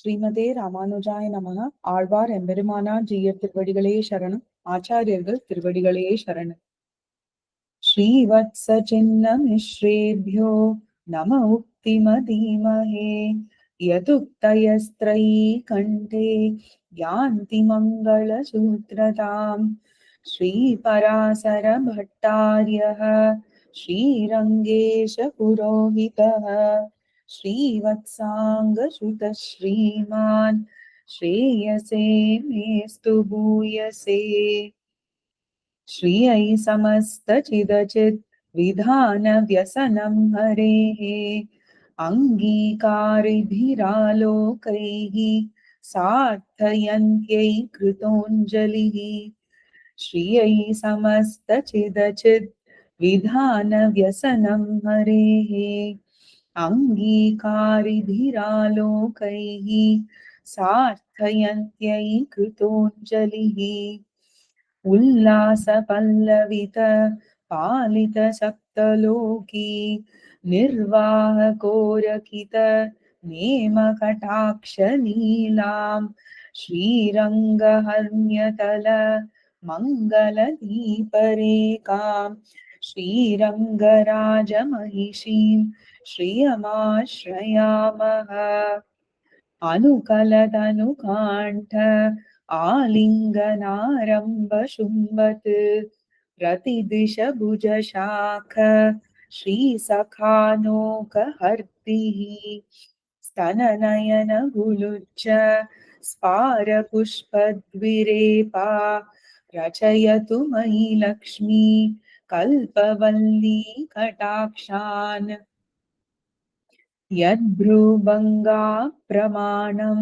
ஸ்ரீமதே ராமானுஜாய நமக ஆழ்வார் எம்பெருமானார் ஜீயர் திருவடிகளே சரணம் ஆச்சாரியர்கள் திருவடிகளே சரணம் ஸ்ரீவத்ஸ சின்ன மிஸ்ரேபியோ நம உக்திமதீமஹே யதுக்தயஸ்திரை கண்டே யாந்தி மங்களசூத்ரதாம் श्रीपरासर भट्टार्यः श्रीरङ्गेश पुरोहितः श्रीवत्साङ्गसुतः श्रीमान् श्रेयसे मेस्तु भूयसे। श्रियै समस्तचिदचित् विधानव्यसनं हरेः। अङ्गीकारिभिरालोकैः सार्थयन्त्यै कृतोञ्जलिः श्रियै समस्तचिदचित् विधानव्यसनं हरेः। अङ्गीकारिभिरालोकैः सार्थयन्त्यै कृतोञ्जलिः उल्लासपल्लवित पालितसप्तलोकी निर्वाहकोरकित नेमकटाक्षलीलां श्रीरङ्गहर्म्यतल मङ्गलदीपरेकां श्रीरङ्गराजमहिषीं श्रियमाश्रयामः। अनुकलदनुकाण्ठ आलिङ्गनारम्भशुम्बत् प्रतिदिशभुजशाख श्रीसखानोकहर्तिः स्तननयनगुलुच्च स्पारपुष्पद्विरेपा रचयतु मयि लक्ष्मी कल्पवल्ली कटाक्षान् यद्भ्रूभङ्गा प्रमाणं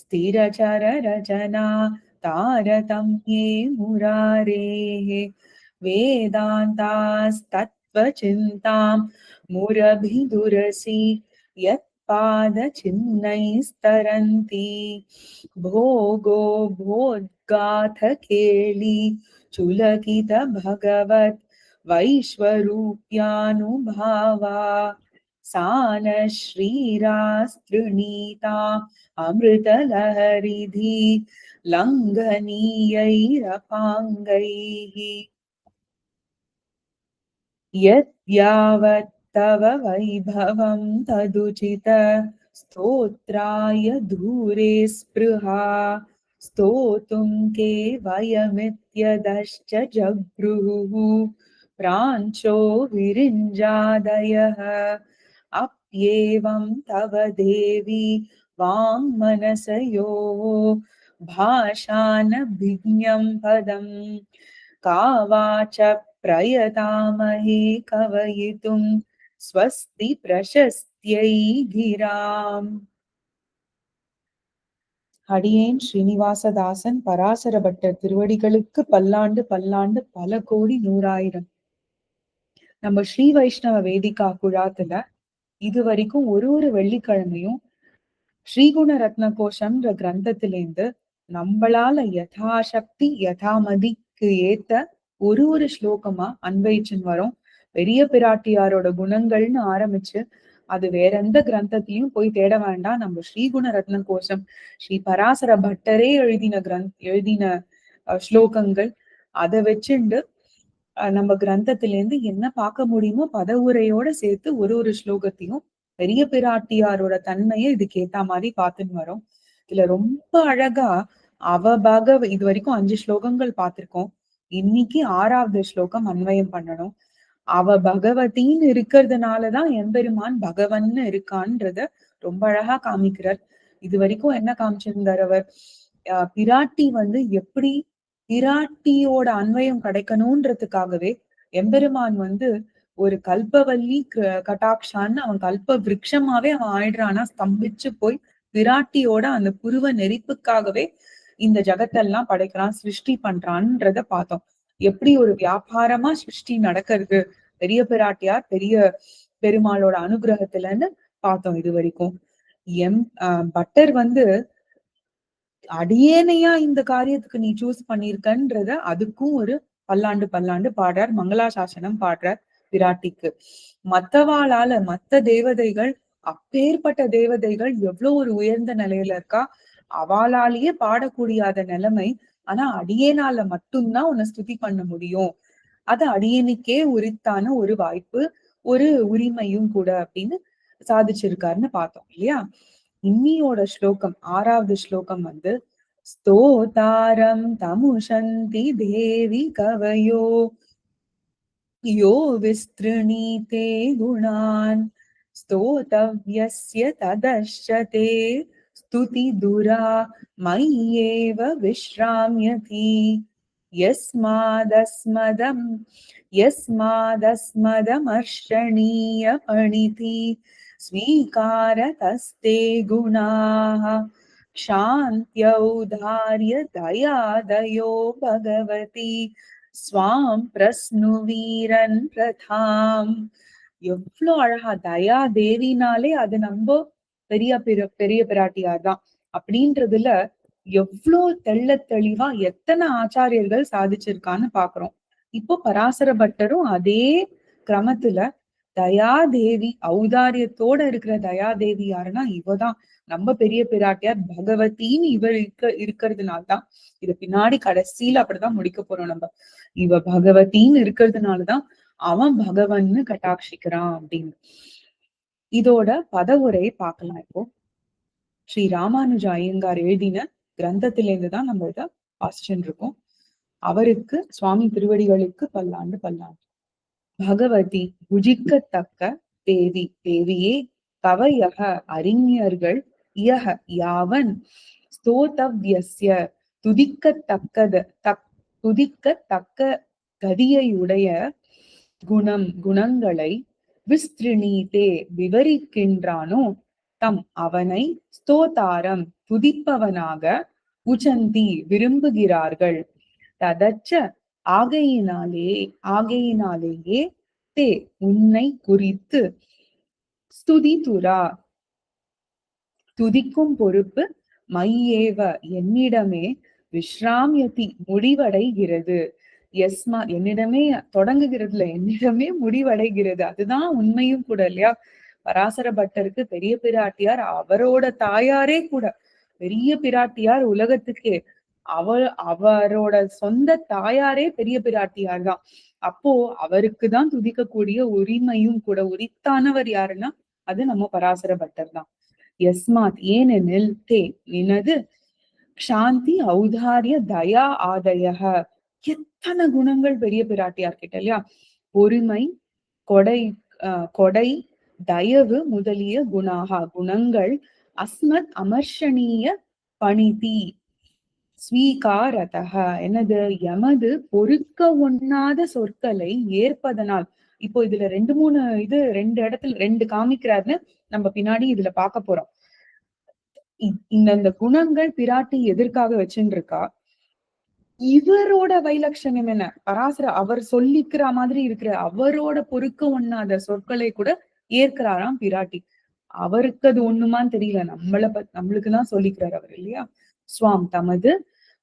स्थिरचररचना तारतम्ये मुरारेः वेदान्तास्तत्त्वचिन्तां मुरभिदुरसि यत्पादचिह्नैस्तरन्ति। भोगो भोद्गाथ केळि चुलकित भगवत् वैश्वरूप्यानुभावा सा न श्रीरास्तृणीता अमृतलहरिधि लङ्घनीयैरपाङ्गैः यद्यावत् तव वैभवं तदुचित स्तोत्राय धूरे स्पृहा स्तोतुं के वयमित्यदश्च जगृहुः प्राञ्चो विरिञ्जादयः अप्येवं तव देवी वाङ्मनसयोः भाषानभिज्ञं पदं का वाच प्रयतामहे कवयितुं स्वस्ति प्रशस्त्यै गिराम् அடியேன் ஸ்ரீனிவாசதாசன் பராசர பட்டர் திருவடிகளுக்கு பல்லாண்டு பல்லாண்டு பல கோடி நூறாயிரம் நம்ம ஸ்ரீ வைஷ்ணவ வேதிகா குழாத்துல இது வரைக்கும் ஒரு ஒரு வெள்ளிக்கிழமையும் ஸ்ரீகுண ரத்ன கோஷம்ன்ற கிரந்தத்திலேருந்து நம்மளால யதாசக்தி யதாமதிக்கு ஏத்த ஒரு ஒரு ஸ்லோகமா அன்வயிச்சுன்னு வரும். பெரிய பிராட்டியாரோட குணங்கள்னு ஆரம்பிச்சு அது வேற எந்த கிரந்தத்தையும் போய் தேட வேண்டாம். நம்ம ஸ்ரீகுண ரத்ன கோஷம் ஸ்ரீ பராசர பட்டரே எழுதின கிரந்த் எழுதின ஸ்லோகங்கள் அதை வச்சுண்டு நம்ம கிரந்தத்திலேருந்து என்ன பார்க்க முடியுமோ பதவுரையோட சேர்த்து ஒரு ஒரு ஸ்லோகத்தையும் பெரிய பிராட்டியாரோட தன்மையை இதுக்கு ஏத்த மாதிரி பார்த்துன்னு வரோம். இதுல ரொம்ப அழகா அவ பகவ இது வரைக்கும் அஞ்சு ஸ்லோகங்கள் பார்த்திருக்கோம். இன்னைக்கு ஆறாவது ஸ்லோகம் அன்வயம் பண்ணணும். அவ பகவதின்னு இருக்கிறதுனாலதான் எம்பெருமான் பகவன்னு இருக்கான்றத ரொம்ப அழகா காமிக்கிறார். இது வரைக்கும் என்ன காமிச்சிருந்தார் அவர்? பிராட்டி வந்து எப்படி பிராட்டியோட அன்வயம் கிடைக்கணும்ன்றதுக்காகவே எம்பெருமான் வந்து ஒரு கல்பவல்லி கட்டாக்ஷான்னு அவன் கல்ப விரக்ஷமாவே அவன் ஆயிடுறானா ஸ்தம்பிச்சு போய் பிராட்டியோட அந்த புருவ நெறிப்புக்காகவே இந்த ஜகத்தெல்லாம் படைக்கிறான் சிருஷ்டி பண்றான்றத பார்த்தோம். எப்படி ஒரு வியாபாரமா சிருஷ்டி நடக்கிறது? பெரிய பிராட்டியார் பெரிய பெருமாளோட அனுகிரகத்துலன்னு பார்த்தோம் இது வரைக்கும். எம் பட்டர் வந்து அடியேனையா இந்த காரியத்துக்கு நீ சூஸ் பண்ணிருக்கன்றத அதுக்கும் ஒரு பல்லாண்டு பல்லாண்டு பாடுறார். மங்களாசாசனம் பாடுறார் பிராட்டிக்கு மத்தவாளால மத்த தேவதைகள் அப்பேற்பட்ட தேவதைகள் எவ்வளவு ஒரு உயர்ந்த நிலையில இருக்கா? அவளாலேயே பாடக்கூடியாத நிலைமை. ஆனா அடியேனால மட்டும்தான் உன்னை ஸ்துதி பண்ண முடியும். அது அடியனுக்கே உரித்தான ஒரு வாய்ப்பு ஒரு உரிமையும் கூட அப்படின்னு சாதிச்சிருக்காருன்னு பார்த்தோம் இல்லையா? இன்னியோட ஸ்லோகம் ஆறாவது ஸ்லோகம் வந்து ஸ்தோதாரம் தமுஷந்தி தேவி கவயோ யோ விஸ்திருணீதே குணான் स्तोतव्यस्य तदश्यते स्तुतिदुरा मय्येव विश्राम्यति यस्मादस्मदम् यस्मादस्मदमर्षणीयपणिति स्वीकारतस्ते गुणाः क्षान्त्यौदार्य दयादयो भगवती स्वां प्रस्नुवीरन् प्रथाम् எவ்வளவு அழகா தயா தேவினாலே அது நம்ம பெரிய பெரிய பிராட்டியார் தான் அப்படின்றதுல எவ்வளவு தெள்ள தெளிவா எத்தனை ஆச்சாரியர்கள் சாதிச்சிருக்கான்னு பாக்குறோம் இப்போ பராசர பட்டரும் அதே கிரமத்துல தயாதேவி ஔதாரியத்தோட இருக்கிற தயாதேவி யாருன்னா இவதான். நம்ம பெரிய பிராட்டியார் பகவதின்னு இவர் இருக்க இருக்கிறதுனால்தான் இது பின்னாடி கடைசியில அப்படிதான் முடிக்க போறோம் நம்ம. இவ பகவதின்னு இருக்கிறதுனாலதான் அவன் பகவன்னு கட்டாட்சிக்கிறான் அப்படின்னு. இதோட பதவுரை பார்க்கலாம் இப்போ. ஸ்ரீ ராமானுஜ ஐயங்கார் எழுதின கிரந்தத்திலேருந்து தான் நம்ம இதை வாசிச்சுட்டு இருக்கோம். அவருக்கு சுவாமி திருவடிகளுக்கு பல்லாண்டு பல்லாண்டு. பகவதி புஜிக்கத்தக்க தேவி. தேவியே கவையக அறிஞர்கள் இயக யாவன்? ஸ்தோதவ்யஸ்ய துதிக்கத்தக்கத தக் துதிக்கத்தக்க கதியையுடைய குணம் குணங்களை விஸ்திருணீதே விவரிக்கின்றானோ? தம் அவனை ஸ்தோதாரம் துதிப்பவனாக உச்சந்தி விரும்புகிறார்கள். ததச்ச ஆகையினாலே ஆகையினாலேயே தே உன்னை குறித்து ஸ்துதி துரா துதிக்கும் பொறுப்பு மையேவ. என்னிடமே விஸ்ராமியதி முடிவடைகிறது. எஸ்மா என்னிடமே தொடங்குகிறதுல என்னிடமே முடிவடைகிறது. அதுதான் உண்மையும் கூட இல்லையா? பராசர பட்டருக்கு பெரிய பிராட்டியார் அவரோட தாயாரே கூட. பெரிய பிராட்டியார் உலகத்துக்கே. அவ அவரோட சொந்த தாயாரே பெரிய பிராட்டியார் தான். அப்போ அவருக்கு தான் துதிக்கக்கூடிய உரிமையும் கூட உரித்தானவர் யாருன்னா அது நம்ம பராசர பட்டர் தான். எஸ்மாத் ஏனெனில் தே நினது சாந்தி ஔதாரிய தயா ஆதய எத்தனை குணங்கள் பெரிய பிராட்டியார் கிட்ட இல்லையா? பொறுமை கொடை கொடை தயவு முதலிய குணாகா குணங்கள் அஸ்மத் அமர்ஷணீய பணிதி. ஸ்வீகாரதக என்னது? எமது பொறுக்க ஒண்ணாத சொற்களை ஏற்பதனால். இப்போ இதுல ரெண்டு மூணு இது ரெண்டு இடத்துல ரெண்டு காமிக்கிறாருன்னு நம்ம பின்னாடி இதுல பார்க்க போறோம். இந்த குணங்கள் பிராட்டி எதற்காக வச்சுருக்கா இருக்கா இவரோட வைலட்சணம் என்ன? பராசர அவர் சொல்லிக்கிற மாதிரி இருக்கிற அவரோட பொறுக்க ஒண்ணாத சொற்களை கூட ஏற்கிறாராம் பிராட்டி. அவருக்கு அது ஒண்ணுமான்னு தெரியல. நம்மள நம்மளுக்குதான் சொல்லிக்கிறார் அவர் இல்லையா? சுவாம் தமது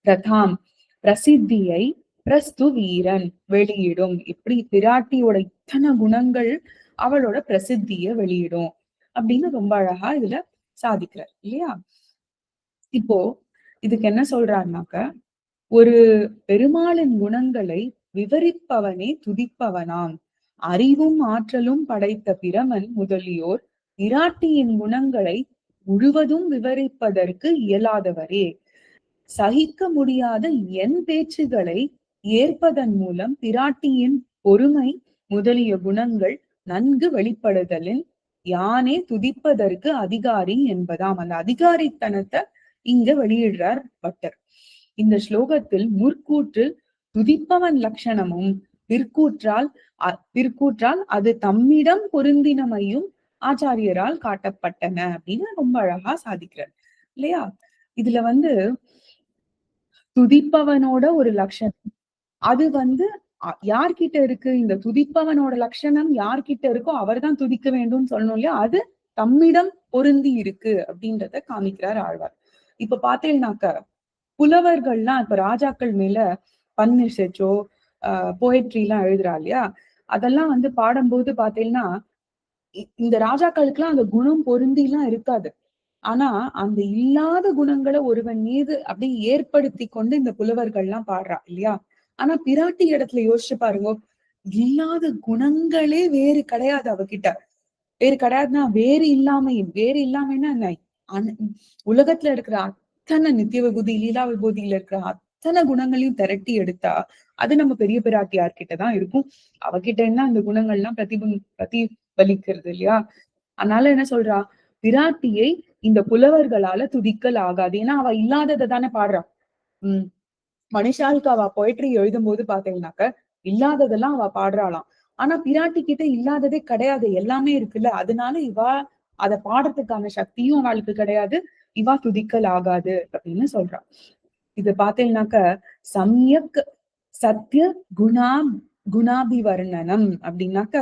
பிரதாம் பிரசித்தியை பிரஸ்து வீரன் வெளியிடும். இப்படி பிராட்டியோட இத்தனை குணங்கள் அவளோட பிரசித்திய வெளியிடும் அப்படின்னு ரொம்ப அழகா இதுல சாதிக்கிறார் இல்லையா? இப்போ இதுக்கு என்ன சொல்றாருனாக்க ஒரு பெருமாளின் குணங்களை விவரிப்பவனே துதிப்பவனாம். அறிவும் ஆற்றலும் படைத்த பிரமன் முதலியோர் விராட்டியின் குணங்களை முழுவதும் விவரிப்பதற்கு இயலாதவரே. சகிக்க முடியாத என் பேச்சுகளை ஏற்பதன் மூலம் பிராட்டியின் பொறுமை முதலிய குணங்கள் நன்கு வெளிப்படுதலில் யானே துதிப்பதற்கு அதிகாரி என்பதாம். அந்த அதிகாரித்தனத்தை இங்க வெளியிடுறார் பட்டர். இந்த ஸ்லோகத்தில் முற்கூற்று துதிப்பவன் லட்சணமும் பிற்கூற்றால் பிற்கூற்றால் அது தம்மிடம் பொருந்தினமையும் ஆச்சாரியரால் காட்டப்பட்டன அப்படின்னு ரொம்ப அழகா சாதிக்கிறார். இல்லையா? இதுல வந்து துதிப்பவனோட ஒரு லட்சணம். அது வந்து யார்கிட்ட இருக்கு? இந்த துதிப்பவனோட லட்சணம் யார்கிட்ட இருக்கோ அவர் தான் துதிக்க வேண்டும் சொல்லணும் இல்லையா? அது தம்மிடம் பொருந்தி இருக்கு அப்படின்றத காமிக்கிறார் ஆழ்வார். இப்ப பாத்தீங்கன்னாக்க புலவர்கள்லாம் இப்ப ராஜாக்கள் மேல பன்னிசச்சோ ஆஹ் போயட்ரி எல்லாம் எழுதுறா இல்லையா? அதெல்லாம் வந்து பாடும்போது பாத்தீங்கன்னா இந்த ராஜாக்களுக்கெல்லாம் அந்த குணம் பொருந்தி எல்லாம் இருக்காது. ஆனா அந்த இல்லாத குணங்களை ஒருவன் மீது அப்படியே ஏற்படுத்தி கொண்டு இந்த புலவர்கள் எல்லாம் பாடுறா இல்லையா? ஆனா பிராட்டி இடத்துல யோசிச்சு பாருங்க இல்லாத குணங்களே வேறு கிடையாது அவகிட்ட. வேறு கிடையாதுன்னா வேறு இல்லாமையும் வேறு இல்லாமைன்னா என்ன? உலகத்துல இருக்கிற அத்தனை நித்திய விபூதி லீலா விபூதியில இருக்கிற அத்தனை குணங்களையும் திரட்டி எடுத்தா அது நம்ம பெரிய பிராட்டியார் கிட்டதான் இருக்கும். அவகிட்ட என்ன அந்த குணங்கள்லாம் பிரதிபு பிரதிபலிக்கிறது இல்லையா? அதனால என்ன சொல்றா? பிராட்டியை இந்த புலவர்களால துதிக்கல் ஆகாது. ஏன்னா அவ இல்லாததை தானே பாடுறா. உம் மனுஷாளுக்கு அவ பொயட்ரி எழுதும் போது பாத்தீங்கன்னாக்க இல்லாததெல்லாம் அவ பாடுறாளாம். ஆனா பிராட்டி கிட்ட இல்லாததே கிடையாது. எல்லாமே இருக்குல்ல. அதனால இவா அதை பாடுறதுக்கான சக்தியும் அவளுக்கு கிடையாது. இவா துதிக்கல் ஆகாது அப்படின்னு சொல்றா. இது பாத்தீங்கன்னாக்க சமயக் சத்திய குணா குணாபிவர்ணனம் அப்படின்னாக்க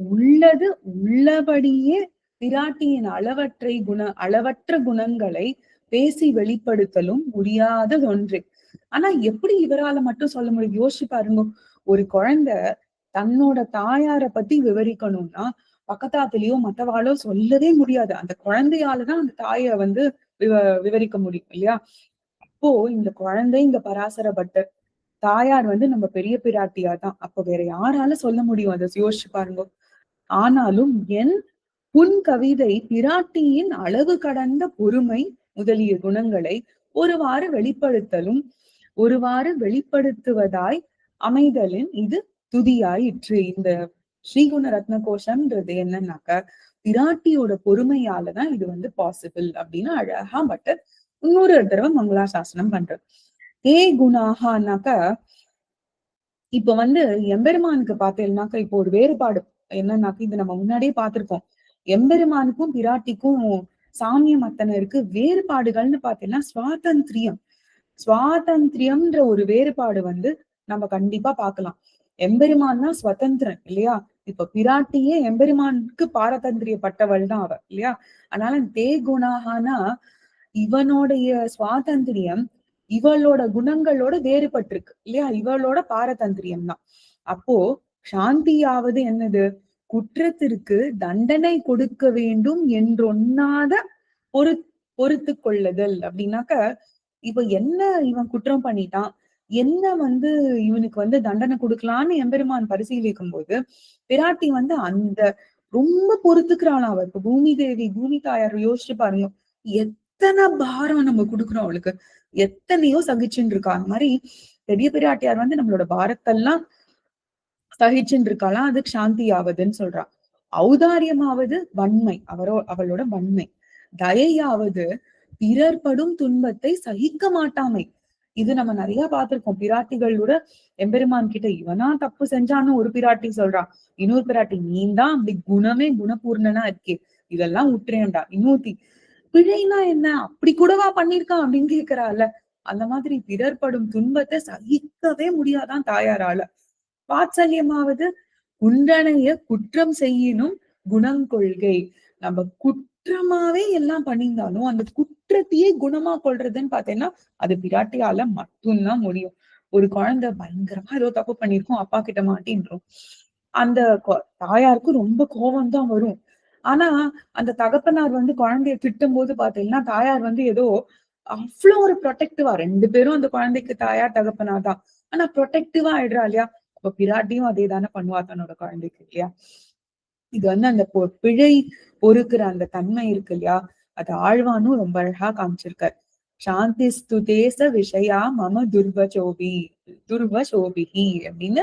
உள்ளது உள்ளபடியே பிராட்டியின் அளவற்றை குண அளவற்ற குணங்களை பேசி வெளிப்படுத்தலும் முடியாத ஒன்று. ஆனா எப்படி இவரால மட்டும் சொல்ல முடியும்? யோசிச்சு பாருங்க. ஒரு குழந்தை தன்னோட தாயார பத்தி விவரிக்கணும்னா பக்கத்தாத்துலயோ மத்தவாளோ சொல்லவே முடியாது. அந்த குழந்தையாலதான் அந்த தாய வந்து விவ விவரிக்க முடியும் இல்லையா? அப்போ இந்த குழந்தை இந்த பராசர பட்டர் தாயார் வந்து நம்ம பெரிய பிராட்டியா தான். அப்ப வேற யாரால சொல்ல முடியும்? அதை யோசிச்சு பாருங்க. ஆனாலும் என் புன் கவிதை பிராட்டியின் அளவு கடந்த பொறுமை முதலிய குணங்களை ஒருவாறு வெளிப்படுத்தலும் ஒருவாறு வெளிப்படுத்துவதாய் அமைதலின் இது துதியாயிற்று. இந்த ஸ்ரீகுண ரத்ன கோஷம்ன்றது என்னன்னாக்க பிராட்டியோட பொறுமையாலதான் இது வந்து பாசிபிள் அப்படின்னு அழகா பட்டர் இன்னொரு தடவை மங்களா சாசனம் பண்றது ஏ குணாகானாக்க இப்ப வந்து எம்பெருமானுக்கு பார்த்தேன்னாக்க இப்போ ஒரு வேறுபாடு என்னன்னாக்க இது நம்ம முன்னாடியே பார்த்திருக்கோம். எம்பெருமானுக்கும் பிராட்டிக்கும் சாமிய மத்தனருக்கு வேறுபாடுகள்னு பாத்தீங்கன்னா சுவாதந்திரியம். சுவாதந்திரியம்ன்ற ஒரு வேறுபாடு வந்து நம்ம கண்டிப்பா பார்க்கலாம் எம்பெருமான் தான் சுதந்திரன் இல்லையா? இப்ப பிராட்டியே எம்பெருமானுக்கு பாரதந்திரியப்பட்டவள் தான் அவ இல்லையா? அதனால தே குணாகனா இவனுடைய சுவாதந்திரியம் இவளோட குணங்களோட வேறுபட்டிருக்கு இல்லையா? இவளோட பாரதந்திரியம் தான். அப்போ சாந்தியாவது என்னது? குற்றத்திற்கு தண்டனை கொடுக்க வேண்டும் என்றொன்னாத பொறு பொறுத்து கொள்ளுதல் அப்படின்னாக்க இப்ப என்ன இவன் குற்றம் பண்ணிட்டான்? என்ன வந்து இவனுக்கு வந்து தண்டனை கொடுக்கலான்னு எம்பெருமான் பரிசீலிக்கும் போது பிராட்டி வந்து அந்த ரொம்ப பொறுத்துக்கிறாளாம் அவ. இப்ப பூமி தேவி பூமி தாயார் யோசிச்சு பாருங்க. எத்தனை பாரம் நம்ம கொடுக்குறோம் அவளுக்கு. எத்தனையோ சகிச்சுன்னு இருக்கா. அந்த மாதிரி பெரிய பிராட்டியார் வந்து நம்மளோட பாரத்தெல்லாம் சகிச்சுன்னு இருக்காளாம் அதுக்கு சாந்தி ஆவதுன்னு சொல்றா. ஔதாரியமாவது வன்மை அவரோ அவளோட வன்மை. தயையாவது பிறர் படும் துன்பத்தை சகிக்க மாட்டாமை. இது நம்ம நிறைய பார்த்திருக்கோம். பிராட்டிகளோட எம்பெருமான் கிட்ட இவனா தப்பு செஞ்சான்னு ஒரு பிராட்டி சொல்றா. இன்னொரு பிராட்டி நீ தான் அப்படி குணமே குணபூர்ணனா இருக்கே. இதெல்லாம் உற்றேன்டா இன்னொருத்தி பிழைனா என்ன? அப்படி கூடவா பண்ணிருக்கான் அப்படின்னு கேக்குறாள் அந்த மாதிரி பிறர் படும் துன்பத்தை சகிக்கவே முடியாதான் தாயாரால. வாத்சல்யமாவது குண்டனைய குற்றம் செய்யணும் குணங்கொள்கை நம்ம குற்றமாவே எல்லாம் பண்ணியிருந்தாலும் அந்த குற்றத்தையே குணமா கொள்றதுன்னு பாத்தீங்கன்னா அது பிராட்டியால மட்டும்தான் முடியும். ஒரு குழந்தை பயங்கரமா ஏதோ தப்பு பண்ணிருக்கோம் அப்பா கிட்ட மாட்டின்றோம். அந்த தாயாருக்கு ரொம்ப கோபம் தான் வரும். ஆனா அந்த தகப்பனார் வந்து குழந்தைய திட்டும் போது பாத்தீங்கன்னா தாயார் வந்து ஏதோ அவ்வளவு ஒரு ப்ரொடெக்டிவா ரெண்டு பேரும் அந்த குழந்தைக்கு தாயார் தகப்பனார் தான். ஆனா ப்ரொடெக்டிவா ஆயிடுறா இல்லையா? அப்ப பிராட்டியும் அதே தானே பண்ணுவா தன்னோட குழந்தைக்கு இல்லையா? இது வந்து அந்த பிழை பொறுக்கிற அந்த தன்மை இருக்கு இல்லையா? அது ஆழ்வானும் ரொம்ப அழகா காமிச்சிருக்கார். சாந்தி ஸ்துதேச விஷயா மம துர்வசோபி துர்வசோபிகி அப்படின்னு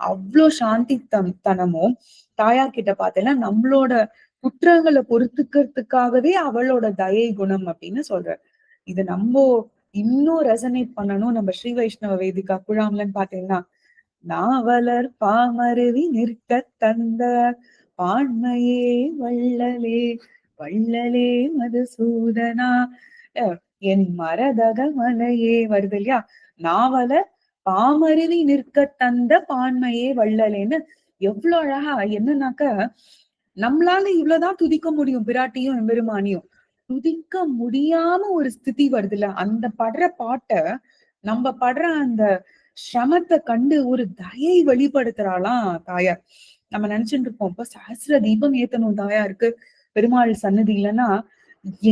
அவ்வளோ சாந்தி தம் தனமும் தாயா கிட்ட பார்த்தேன்னா நம்மளோட குற்றங்களை பொறுத்துக்கிறதுக்காகவே அவளோட தயை குணம் அப்படின்னு சொல்ற இது நம்ம இன்னும் ரெசனேட் பண்ணணும். நம்ம ஸ்ரீ வைஷ்ணவ வேதிகா குழாமலன்னு பாத்தீங்கன்னா நாவலர் பாமருவி நிற்க தந்த பான்மையே வள்ளலே வள்ளலே மதுசூதனா. என் மரதக மலையே வருது இல்லையா? நாவலர் பாமருவி நிற்க தந்த பான்மையே வள்ளலேன்னு எவ்வளவு அழகா என்னன்னாக்க நம்மளால இவ்வளவுதான் துதிக்க முடியும் பிராட்டியும் எம்பெருமானியும். துதிக்க முடியாம ஒரு ஸ்திதி வருதுல்ல அந்த படுற பாட்ட நம்ம படுற அந்த சிரமத்தை கண்டு ஒரு தயை வெளிப்படுத்துறாளாம் தாயார். நம்ம நினைச்சுட்டு இருப்போம் இப்ப சஹசிர தீபம் ஏத்தணும் தாயாருக்கு. பெருமாள் சன்னதி இல்லைன்னா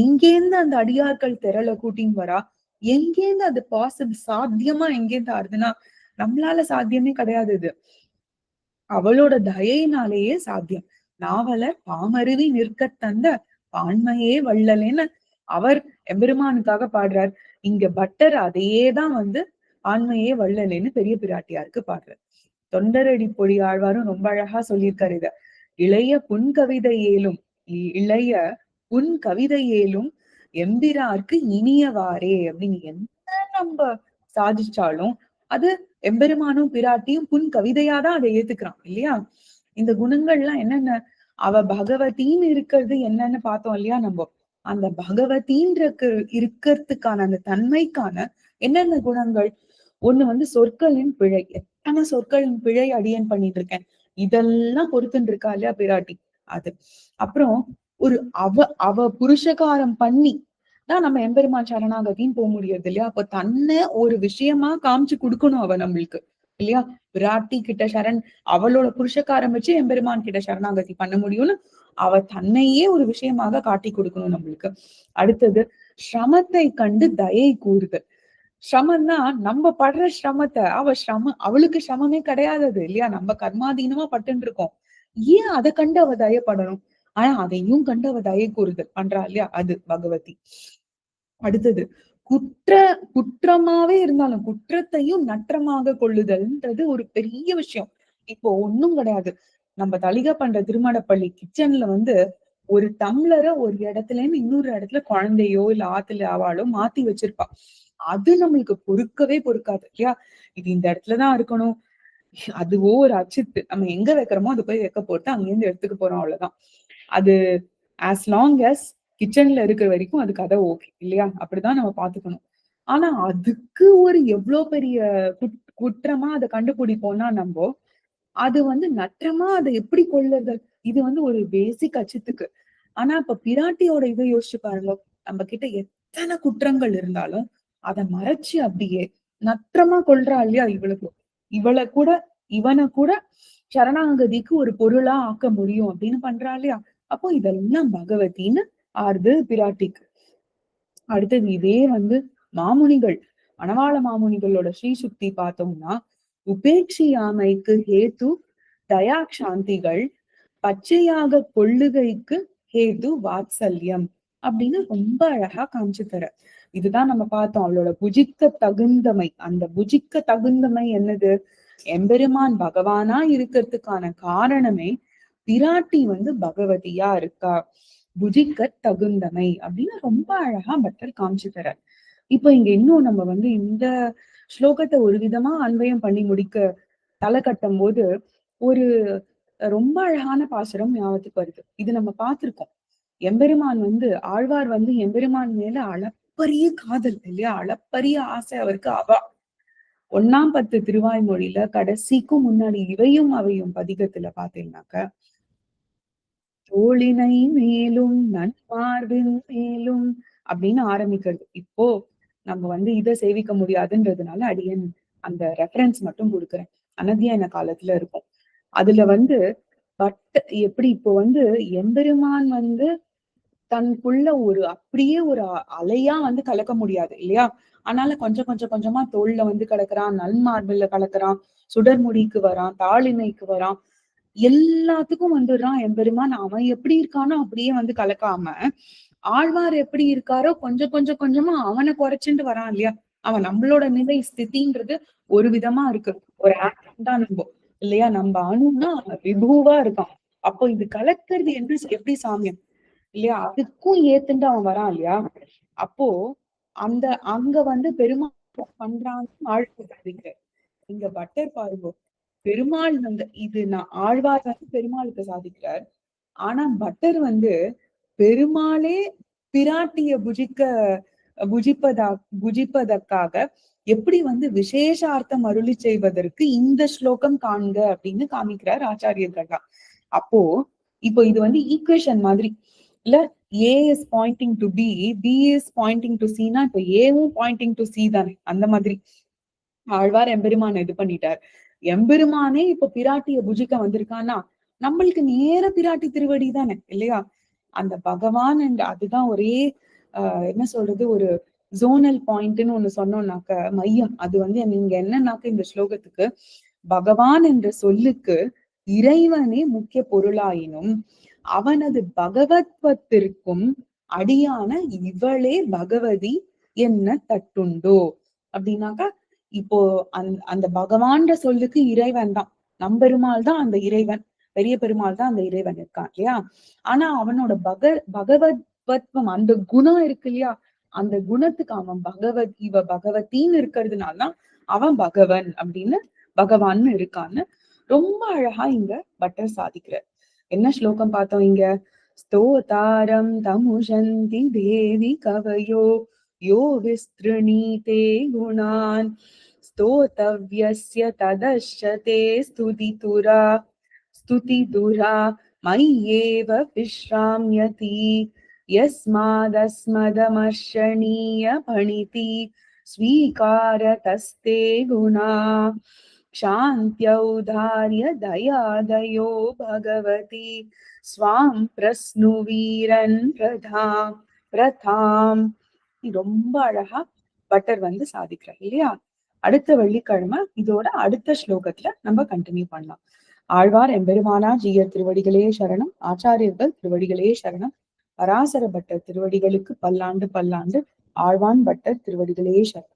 எங்கேருந்து அந்த அடியார்கள் திரள கூட்டின்னு வரா? எங்கேருந்து அது பாசிபிள் சாத்தியமா எங்கேருந்து ஆறுதுன்னா நம்மளால சாத்தியமே கிடையாது இது. அவளோட தயையினாலேயே சாத்தியம். நாவலர் பாமருவி நிற்க தந்த பான்மையே வள்ளலேன்னு அவர் எம்பெருமானுக்காக பாடுறார். இங்க பட்டர் அதையேதான் வந்து ஆண்மையே வள்ளலேன்னு பெரிய பிராட்டியாருக்கு பாடுறார் தொண்டரடி பொடி ஆழ்வாரும் ரொம்ப அழகா சொல்லியிருக்காரு இத. இளைய புன் கவிதை ஏலும் இளைய புன் கவிதை ஏலும் எம்பிரார்க்கு இனியவாரே அப்படின்னு என்ன நம்ம சாதிச்சாலும் அது எம்பெருமானும் பிராட்டியும் புன் கவிதையாதான் அதை ஏத்துக்கிறான் இல்லையா? இந்த குணங்கள்லாம் என்னென்ன? அவ பகவதின்னு இருக்கிறது என்னன்னு பார்த்தோம் இல்லையா நம்ம? அந்த பகவதின்ற இருக்கிறதுக்கான அந்த தன்மைக்கான என்னென்ன குணங்கள்? ஒண்ணு வந்து சொற்களின் பிழை. எத்தனை சொற்களின் பிழை அடியன் பண்ணிட்டு இருக்கேன் இதெல்லாம் பொறுத்துட்டு இருக்கா இல்லையா பிராட்டி? அது. அப்புறம் ஒரு அவ அவ புருஷகாரம் பண்ணி தான் நம்ம எம்பெருமான் சரணாகதின்னு போக முடியறது இல்லையா? அப்ப தன்னை ஒரு விஷயமா காமிச்சு கொடுக்கணும் அவ நம்மளுக்கு இல்லையா? விராட்டி கிட்ட சரண் அவளோட புருஷக்காரம் வச்சு எம்பெருமான் கிட்ட சரணாகதி பண்ண முடியும்னு அவ தன்னையே ஒரு விஷயமாக காட்டி கொடுக்கணும் நம்மளுக்கு. அடுத்தது சிரமத்தை கண்டு தயை கூறுதல். சிரமம்னா நம்ம படுற சிரமத்தை அவ சிரமம் அவளுக்கு சிரமமே கிடையாது இல்லையா? நம்ம கர்மாதீனமா பட்டுன்னு இருக்கோம் ஏன் அதை கண்டு அவ தயப்படணும்? ஆனா அதையும் கண்டு அவ தய கூறுதல் பண்றா இல்லையா? அது பகவதி. அடுத்தது குற்ற குற்றமாவே இருந்தாலும் குற்றத்தையும் நற்றமாக கொள்ளுதல்ன்றது ஒரு பெரிய விஷயம். இப்போ ஒண்ணும் கிடையாது. நம்ம தலிகா பண்ற திருமணப்பள்ளி கிச்சன்ல வந்து ஒரு டம்ளரை ஒரு இடத்துல இருந்து இன்னொரு இடத்துல குழந்தையோ இல்ல ஆத்துல ஆவாளோ மாத்தி வச்சிருப்பா. அது நம்மளுக்கு பொறுக்கவே பொறுக்காது இல்லையா? இது இந்த இடத்துலதான் இருக்கணும். அதுவோ ஒரு அச்சித்து நம்ம எங்க வைக்கிறோமோ அது போய் வைக்க போட்டு அங்கிருந்து எடுத்துக்க போறோம் அவ்வளவுதான். அது ஆஸ் லாங் அஸ் கிச்சன்ல இருக்கிற வரைக்கும் அது கதை ஓகே இல்லையா? அப்படிதான் நம்ம பாத்துக்கணும் ஆனா அதுக்கு ஒரு எவ்வளவு பெரிய குற்றமா அதை கண்டுபிடிப்போம்னா நம்ம அது வந்து நற்றமா அதை எப்படி கொள்ளுறது? இது வந்து ஒரு பேசிக் அச்சத்துக்கு. ஆனா இப்ப பிராட்டியோட இதை யோசிச்சு பாருங்க. நம்ம கிட்ட எத்தனை குற்றங்கள் இருந்தாலும் அதை மறைச்சு அப்படியே நற்றமா கொள்றா இல்லையா இவளுக்கு? இவளை கூட இவனை கூட சரணாகதிக்கு ஒரு பொருளா ஆக்க முடியும் அப்படின்னு பண்றா இல்லையா? அப்போ இதெல்லாம் பகவதின்னு ஆறுது பிராட்டிக்கு. அடுத்தது இதே வந்து மாமுனிகள் மணவாள மாமுனிகளோட ஸ்ரீ சுக்தி பார்த்தோம்னா உபேட்சியாமைக்கு ஹேத்து தயா சாந்திகள் பச்சையாக கொள்ளுகைக்கு ஹேது வாத்சல்யம் அப்படின்னு ரொம்ப அழகா காமிச்சு தர. இதுதான் நம்ம பார்த்தோம் அவளோட புஜிக்க தகுந்தமை. அந்த புஜிக்க தகுந்தமை என்னது? எம்பெருமான் பகவானா இருக்கிறதுக்கான காரணமே பிராட்டி வந்து பகவதியா இருக்கா? புஜிக்க தகுந்தமை அப்படின்னு ரொம்ப அழகா பட்டர் காமிச்சு தர இப்ப இங்க இன்னும் நம்ம வந்து இந்த ஸ்லோகத்தை ஒரு விதமா அன்பயம் பண்ணி முடிக்க தலை கட்டும் போது ஒரு ரொம்ப அழகான பாசுரம் ஞாபகத்துக்கு வருது. இது நம்ம பார்த்திருக்கோம். எம்பெருமான் வந்து ஆழ்வார் வந்து எம்பெருமான் மேல அளப்பரிய காதல் இல்லையா? அளப்பரிய ஆசை அவருக்கு. அவா ஒன்னாம் பத்து திருவாய்மொழியில கடைசிக்கும் முன்னாடி இவையும் அவையும் பதிகத்துல பாத்தீங்கன்னாக்க தோழினை மேலும் நன்மார்பின் மேலும் அப்படின்னு ஆரம்பிக்கிறது. இப்போ நம்ம வந்து இதை சேவிக்க முடியாதுன்றதுனால அடியன் அந்த ரெஃபரன்ஸ் மட்டும் கொடுக்குறேன். அனத்தியான காலத்துல இருக்கும். அதுல வந்து பட் எப்படி இப்போ வந்து எம்பெருமான் வந்து தனக்குள்ள ஒரு அப்படியே ஒரு அலையா வந்து கலக்க முடியாது இல்லையா? அதனால கொஞ்சம் கொஞ்சம் கொஞ்சமா தோல்ல வந்து கலக்குறான் நல்மார்பில்ல கலக்குறான் சுடர்முடிக்கு வரான் தாளிணைக்கு வரான். எல்லாத்துக்கும் வந்துடுறான் எம்பெருமான். அவன் எப்படி இருக்கானோ அப்படியே வந்து கலக்காம ஆழ்வார் எப்படி இருக்காரோ கொஞ்சம் கொஞ்சம் கொஞ்சமா அவனை குறைச்சிட்டு வரான் இல்லையா? அவன் நம்மளோட நிலை ஸ்திதின்றது ஒரு விதமா இருக்கு. ஒரு ஆக்டம் தான் நம்ம இல்லையா? நம்ம அணுன்னா விபுவா இருக்கான். அப்போ இது கலக்கிறது என்று எப்படி சாமியம்? இல்லையா? அதுக்கும் ஏத்துண்டு அவன் வரான் இல்லையா? அப்போ அந்த அங்க வந்து பெருமாள் பண்றான்னு ஆழ்வார் இங்க பட்டர் பாருங்க. பெருமாள் வந்து இது நான் ஆழ்வார் வந்து பெருமாளுக்கு சாதிக்கிறார் ஆனா பட்டர் வந்து பெருமாளே பிராட்டிய புஜிக்க புஜிப்பதா புஜிப்பதற்காக எப்படி வந்து விசேஷார்த்தம் அருளி செய்வதற்கு இந்த ஸ்லோகம் காண்க அப்படின்னு காமிக்கிறார் ஆச்சாரியர்கள்லாம். அப்போ இப்போ இது வந்து ஈக்குவேஷன் மாதிரி. இல்ல A is pointing to B B is pointing to சினா இப்ப ஏவும் பாயிண்டிங் டு சி தானே அந்த மாதிரி. ஆழ்வார் எம்பெருமான் இது பண்ணிட்டார். எம்பெருமானே இப்ப பிராட்டிய புஜிக்க வந்திருக்கான்னா நம்மளுக்கு நேர பிராட்டி திருவடி தானே இல்லையா? அந்த பகவான் அண்ட் அதுதான் ஒரே ஆஹ் என்ன சொல்றது ஒரு ஜோனல் பாயிண்ட்னு ஒண்ணு சொன்னோம்னாக்க மையம். அது வந்து நீங்க என்னன்னாக்க இந்த ஸ்லோகத்துக்கு பகவான் என்ற சொல்லுக்கு இறைவனே முக்கிய பொருளாயினும் அவனது பகவத்வத்திற்கும் அடியான இவளே பகவதி என்ன தட்டுண்டோ? அப்படின்னாக்கா இப்போ அந் அந்த பகவான்ற சொல்லுக்கு இறைவன் தான். நம்பெருமாள் தான் அந்த இறைவன். பெரிய பெருமாள் தான் அந்த இறைவன் இருக்கான் இல்லையா? ஆனா அவனோட பக பகவத்வம் அந்த குணம் இருக்கு இல்லையா? அந்த குணத்துக்கு அவன் பகவத் இவ பகவத்தின்னு இருக்கிறதுனாலதான் அவன் பகவன் அப்படின்னு பகவான்னு இருக்கான்னு ரொம்ப அழகா இங்க பட்டர் சாதிக்கிறார். என்ன ஸ்லோகம் பார்த்தோம் இங்க ஸ்தோதாரம் தமுஷந்தி தேவி கவயோ யோ விஸ்திருணீதே குணான் स्तोतव्यस्य तदश्यते स्तुतितुरा स्तुतितुरा मय्येव विश्राम्यति यस्मादस्मदमर्षणीय पणिति स्वीकारतस्ते गुणा क्षान्त्यौदार्य दयादयो भगवति स्वां प्रस्नुवीरन् प्रधा பிரதாம் ரொம்ப அழகா பட்டர் வந்து சாதிக்கிறார் இல்லையா அடுத்த வெள்ளிக்கிழமை இதோட அடுத்த ஸ்லோகத்துல நம்ம கண்டினியூ பண்ணலாம் ஆழ்வார் எம்பெருமானா ஜீயர் திருவடிகளே சரணம் ஆச்சாரியர்கள் திருவடிகளே சரணம் பராசர பட்டர் திருவடிகளுக்கு பல்லாண்டு பல்லாண்டு ஆழ்வான் பட்டர் திருவடிகளே சரணம்